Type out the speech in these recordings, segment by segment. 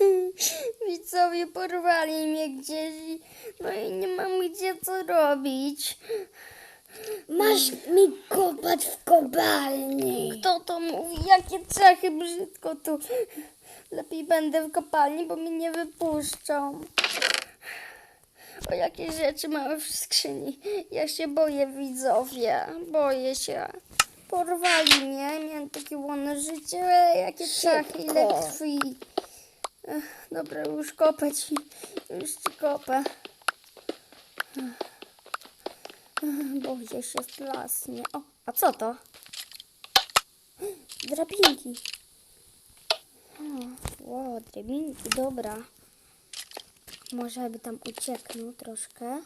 Widzowie porwali mnie gdzieś, no i nie mam gdzie co robić. Masz mi kopać w kopalni. Kto to mówi? Jakie cechy brzydko tu. Lepiej będę w kopalni, bo mnie nie wypuszczą. O jakie rzeczy mamy w skrzyni. Ja się boję, widzowie. Boję się. Porwali mnie, miałem takie ładne życie, ale jakie cechy, ile krwi. Ech, dobra, już kopać. Już ci kopę. Ech, Boję się strasznie. O, a co to? Drabinki. O, Wow, drabinki, dobra. Może by tam ucieknął troszkę.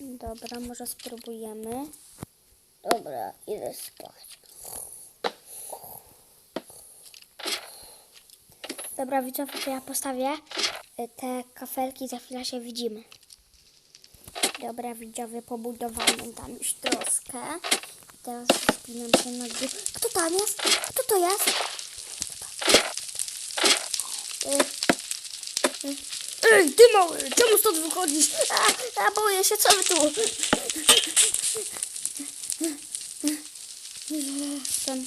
Dobra, może spróbujemy. Dobra, idę spać. Dobra, widzowie, to ja postawię y, te kafelki, za chwilę się widzimy. Dobra, widzowie, pobudowałem tam już troszkę. Teraz wspinam się na górę. Kto tam jest? Kto to jest? Y, y. Ej, ty mały, czemu stąd wychodzisz? A, a boję się, co wy tu? Jestem.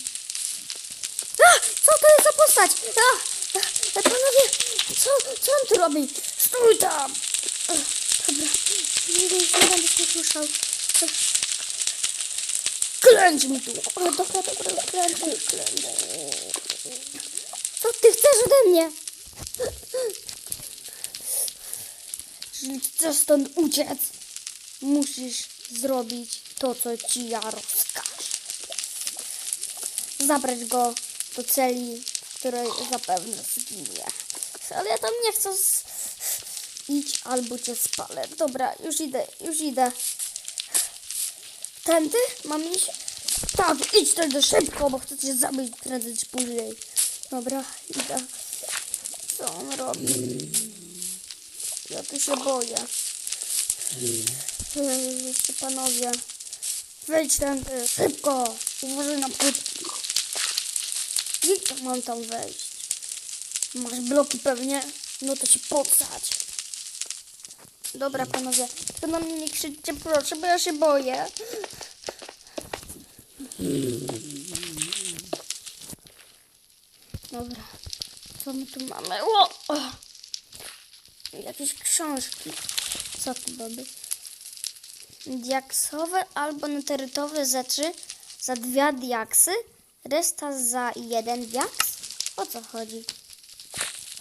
A, co to jest za postać? A, co, on tu robi? Stój tam! Dobra, nie, będę się ruszał. Klęcz mi tu! O, dobra, dobra, klęcz, klęcz. Co ty chcesz ode mnie? Jeżeli chcesz stąd uciec, musisz zrobić to, co ci ja rozkażę zabrać go do celi, w której zapewne zginie. Ale ja tam nie chcę. Idź albo cię spalę. Dobra, już idę, już idę. Tędy? Mam iść? Tak, idź tędy szybko, bo chcę cię zabić prędzej czy później. Dobra, idę. Co on robi? Ja tu się boję. Jeszcze panowie. Wejdź tędy, szybko. Uważaj na płytki. Jak mam tam wejść? Masz bloki pewnie? No to się podsadź. Dobra panowie, to na mnie nie krzyczcie proszę, bo ja się boję. Dobra, co my tu mamy? O! o! Jakieś książki. Co to baby? Diaksowe albo neterytowe rzeczy za dwie diaksy, reszta za jeden diaks? O co chodzi?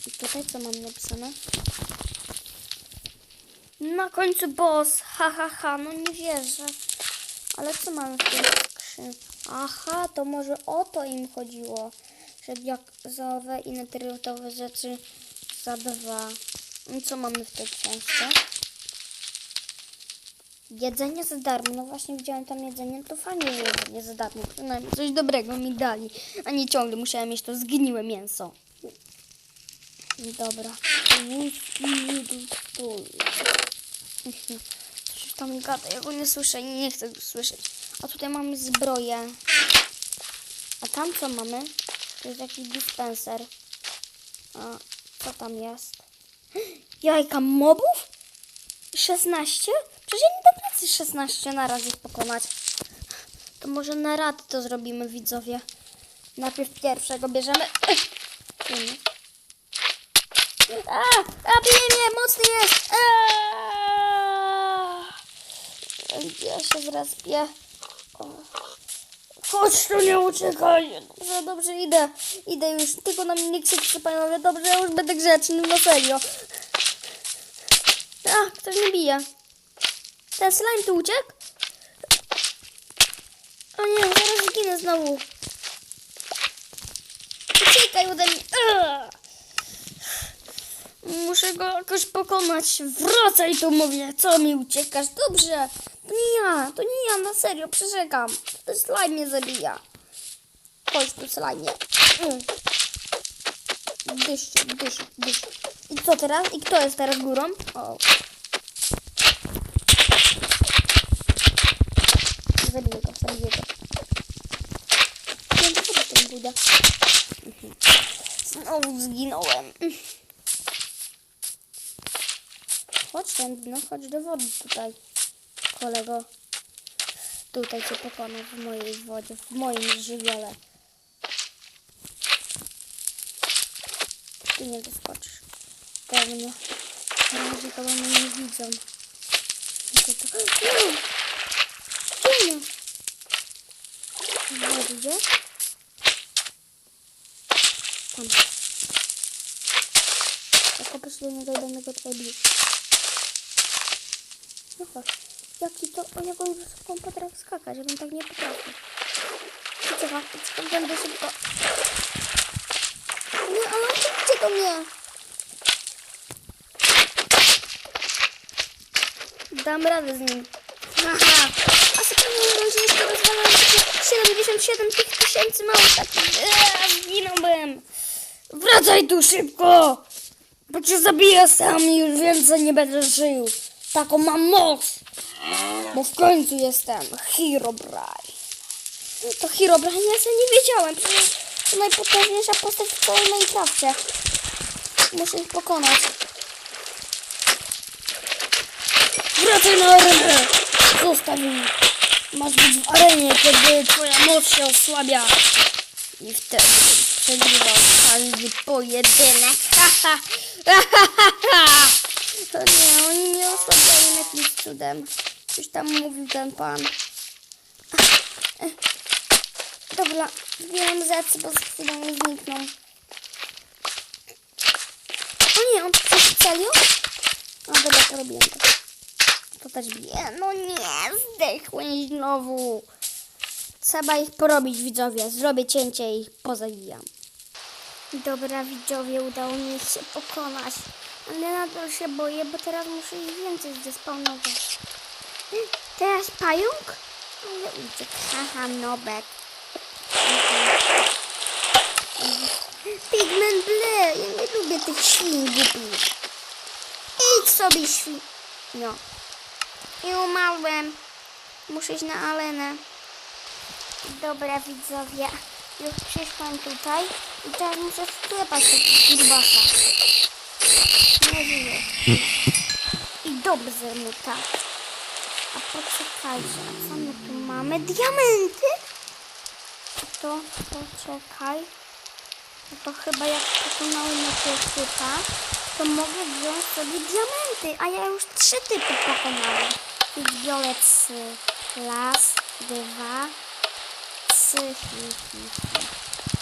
I tutaj co mam napisane? Na końcu boss, ha ha ha, no nie wierzę. Ale co mamy w tej skrzynce? Aha, to może o to im chodziło, że diaksowe i neterytowe rzeczy za dwa. I co mamy w tej książce? Jedzenie za darmo. No właśnie widziałem tam jedzenie, to fajnie jedzenie za darmo. Przynajmniej coś dobrego mi dali, a nie ciągle musiałem mieć to zgniłe mięso. Dobra. Coś tam gada, ja go nie słyszę nie chcę go słyszeć. A tutaj mamy zbroję. A tam co mamy? To jest jakiś dispenser. A co tam jest? Jajka mobów? 16? Przecież ja nie dam pracy 16 na raz ich pokonać. To może na rady to zrobimy, widzowie. Najpierw pierwszego bierzemy. A, a bije mnie, mocny jest. Ja się zrespię. O. Chodź tu, nie uciekaj. Dobrze, dobrze, idę. Idę już. Tylko na mnie nie krzyczcie, panowie. Dobrze, ja już będę grzeczny, no serio. A, ktoś mnie bije. Ten slime tu uciekł? O nie, zaraz zginę znowu. Uciekaj ode mnie. Muszę go jakoś pokonać. Wracaj tu, mówię. Co mi uciekasz? Dobrze. To nie ja, to nie ja, na serio, przyrzekam. To slime mnie zabija. Chodź tu, slime. Mm. Dysz, dysz, dysz. I co teraz? I kto jest teraz górą? O. Zabiję go, zabiję go. To chyba ten buda. Mhm. Znowu zginąłem. Chodź ten, no chodź do wody tutaj, kolego. Tutaj cię pokonam w mojej wodzie, w moim żywiole. Ty nie doskoczysz. Pewnie. Razie chyba mnie nie widzą. Tylko to... Nie! Nie? Wodzie? Tam. Jak po prostu do niego będę go tutaj bił. No. Jaki to, o jak on wysoko potrafi skakać, ja bym tak nie potrafił. Uciekam, uciekam, będę szybko. Nie, ale idzie do mnie. Dam radę z nim. Haha. A sobie nie różniczkę rozwalam 77 tych tysięcy małych takich. Eee, Zginąłbym. Wracaj tu szybko! Bo cię zabiję sam i już więcej nie będę żył. Taką mam moc. Bo w końcu jestem Herobrine. To Herobrine ja sobie nie wiedziałem. To najpotężniejsza postać w całym Minecrafcie. Muszę ich pokonać. Wracaj na arenę! Zostaw ich. Masz być w arenie, kiedy twoja moc się osłabia. I wtedy przegrywał każdy pojedynek. Ha, ha, ha, ha, ha, ha. To nie, osłabiają jakimś cudem. Coś tam mówił ten pan. Dobra, wiem zecy, bo z chwilą mi znikną. O nie, on coś strzelił? O, dobra, to robiłem to. To też bije. No nie, zdechłeś znowu. Trzeba ich porobić, widzowie. Zrobię cięcie i ich pozabijam. Dobra, widzowie, udało mi się pokonać. Ale nadal się boję, bo teraz muszę ich więcej zdespawnować. Teraz pająk? Ale uciekł. Haha, nobek. Pigment Blue. Ja nie lubię tych świn głupich. Idź sobie świn. No. I umarłem. Muszę iść na alenę. Dobra widzowie, już przyszłam tutaj i teraz muszę sklepać tego grubasa. Nie żyje. I dobrze mu tak. A poczekajcie, a co my tu mamy? Diamenty? To, poczekaj. No to chyba jak pokonałem tego typa, to mogę wziąć sobie diamenty, a ja już trzy typy pokonałem. Więc biorę. Raz, dwa,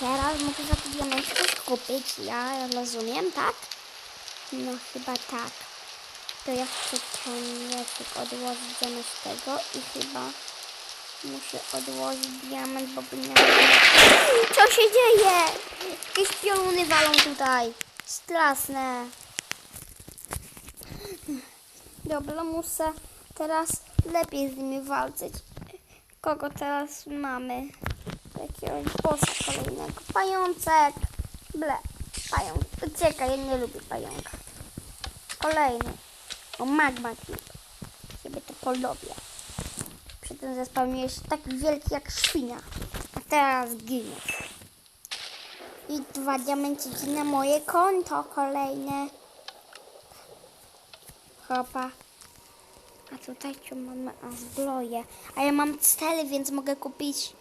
Teraz mogę za te diamenty kupić, ja rozumiem, tak? No chyba tak. To ja chcę ten odłożyć zamiast tego i chyba muszę odłożyć diament, bo by nie... Co się dzieje? Jakieś pioruny walą tutaj. Straszne. Dobra, muszę teraz lepiej z nimi walczyć. Kogo teraz mamy? Jakiegoś bossa kolejnego. Pajączek. Ble. Pająk. Uciekaj, ja nie lubię pająka. Kolejny. O, magma cube. Sobie to polubię. Przy tym zespawnie jest taki wielki jak świnia. A teraz ginie. I dwa diamenciki na moje konto kolejne. Hopa. A tutaj tu mamy zbroję. A ja mam cele, więc mogę kupić...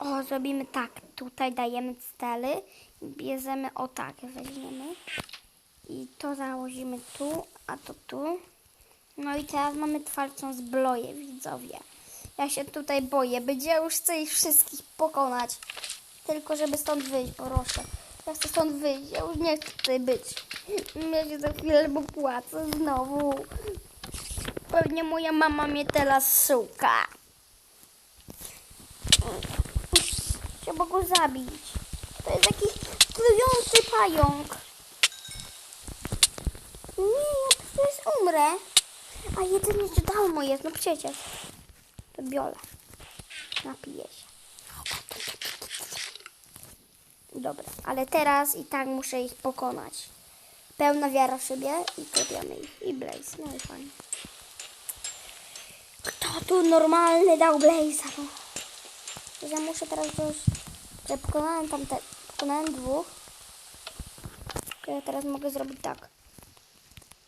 O, zrobimy tak. Tutaj dajemy. I bierzemy o tak. Weźmiemy. I to założymy tu, a to tu. No i teraz mamy twardszą zbroję, widzowie. Ja się tutaj boję. Będzie już chcę ich wszystkich pokonać. Tylko żeby stąd wyjść, proszę. Ja chcę stąd wyjść. Ja już nie chcę tutaj być. Ja się za chwilę popłacę znowu. Pewnie moja mama mnie teraz szuka. Trzeba go zabić. To jest jakiś trujący pająk. Nie, ja przecież umrę. A jedynie co dało moje, no przecież. To biorę. Napiję się. Dobra, ale teraz i tak muszę ich pokonać. Pełna wiara w siebie i kopiamy ich. I Blaze, no i fajnie. Kto tu normalny dał Blaze'a? No. Ja muszę teraz wziąć... że pokonałem tamte... Pokonałem dwóch. Ja teraz mogę zrobić tak.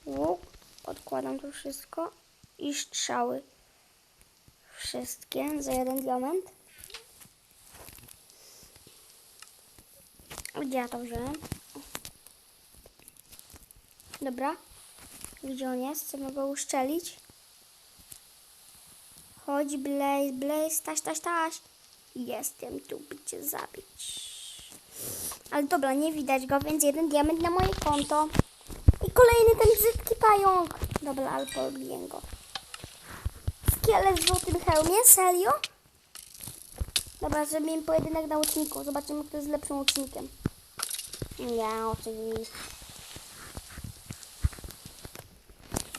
Łuk, odkładam tu wszystko i strzały. Wszystkie za jeden diament. Gdzie ja to wziąłem? Dobra. Gdzie on jest? Chcemy go uszczelić. Chodź, Blaze, Blaze, taś, taś, taś. Jestem tu, by cię zabić. Ale dobra, nie widać go, więc jeden diament na moje konto. I kolejny ten brzydki pająk. Dobra, ale pobiję go. Szkielet w złotym hełmie? Serio? Dobra, zrobimy pojedynek na łuczniku. Zobaczymy, kto jest lepszym łucznikiem. Ja, oczywiście.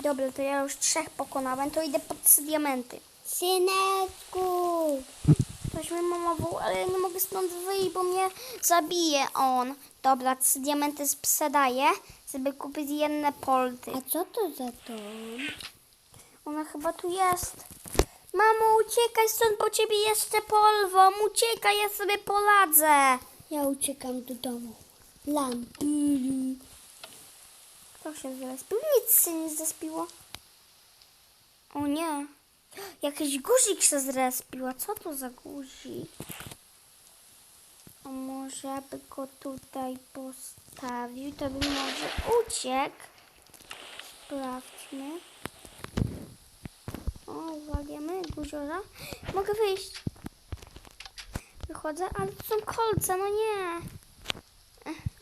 Dobra, to ja już trzech pokonałem, to idę pod diamenty. Syneczku! Mama woła, ale ja nie mogę stąd wyjść, bo mnie zabije on. Dobra, trzy diamenty sprzedaję, żeby kupić jedne polty. A co to za to? Ona chyba tu jest. Mamo, uciekaj stąd, bo ciebie jeszcze polwą. Uciekaj, ja sobie poladzę. Ja uciekam do domu. Lampy. Kto się zrespił? Nic się nie zespiło. O nie. Jakiś guzik się zrespił. A co to za guzik? A może by go tutaj postawił, to by może uciekł. Sprawdźmy. O, uwagiamy, guziora. Mogę wyjść. Wychodzę, ale to są kolce, no nie.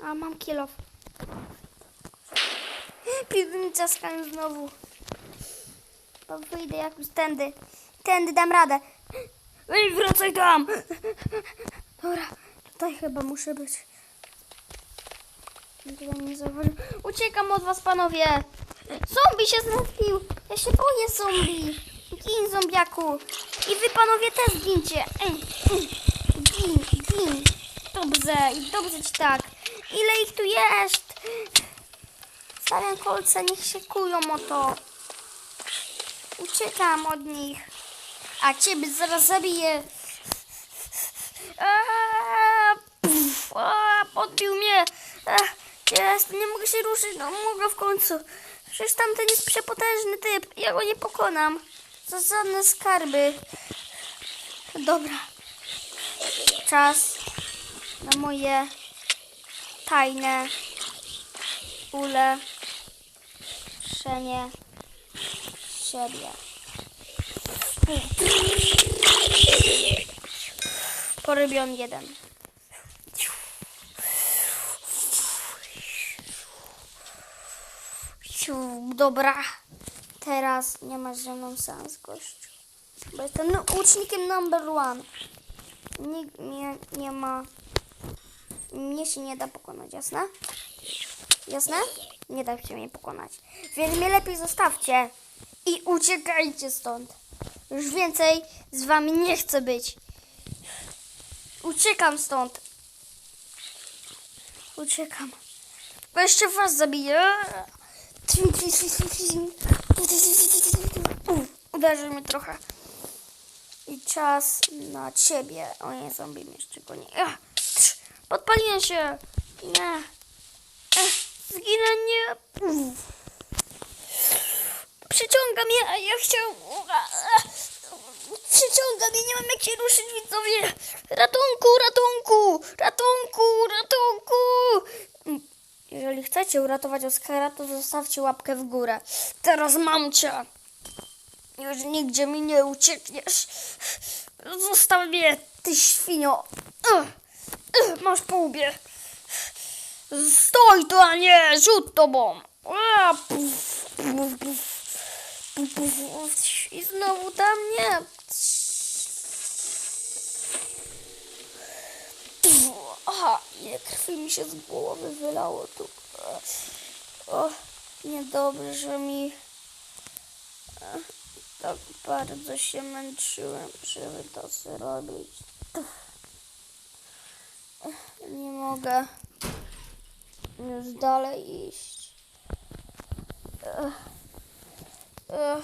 A, mam kilof. Mi czaskają znowu. To wyjdę jakoś tędy. Tędy dam radę. Ej, wracaj tam! Dobra, tutaj chyba muszę być. Nie. Uciekam od was, panowie! Zombie się zlepił! Ja się boję zombie! Gin, zombiaku! I wy, panowie, też gincie! Gin, gin! Dobrze, i dobrze ci tak! Ile ich tu jest? Stawiam kolce, niech się kują o to. Uciekam od nich. A ciebie zaraz zabiję. Aaa, puf, aaa, podbił mnie. Jest, nie mogę się ruszyć. No mogę w końcu. Przecież tamten jest przepotężny typ. Ja go nie pokonam. Za żadne skarby. Dobra. Czas na moje tajne ule przenie siebie. Porybion jeden. Dobra, teraz nie ma ze mną sens, gościu. Bo jestem no- ucznikiem number one. Nikt mnie nie ma. Mnie się nie da pokonać, jasne? Jasne? Nie da się mnie pokonać. Więc mnie lepiej zostawcie i uciekajcie stąd. Już więcej z wami nie chcę być. Uciekam stąd. Uciekam. Bo jeszcze was zabiję. Uderzył mnie trochę. I czas na ciebie. O nie, zombie mnie jeszcze goni. Podpaliłem się. Nie. Zginę, nie. Uf. Przyciąga mnie, a ja chciałam... Przyciąga mnie, nie mam jak się ruszyć, widzowie. Ratunku, ratunku, ratunku, ratunku. Jeżeli chcecie uratować Oskara, to zostawcie łapkę w górę. Teraz mam cię. Już nigdzie mi nie uciekniesz. Zostaw mnie, ty świnio. Masz po łbie. Stoj tu, a nie rzut tobą. A. I znowu tam nie. Aha, ile krwi mi się z głowy wylało tu. O, niedobrze mi. Ech, Tak bardzo się męczyłem, żeby to zrobić. Nie mogę już dalej iść. Ech,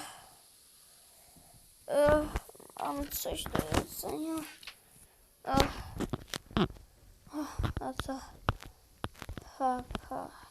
ech, ech, Mam coś do jedzenia. Ech. A co? Ha, ha.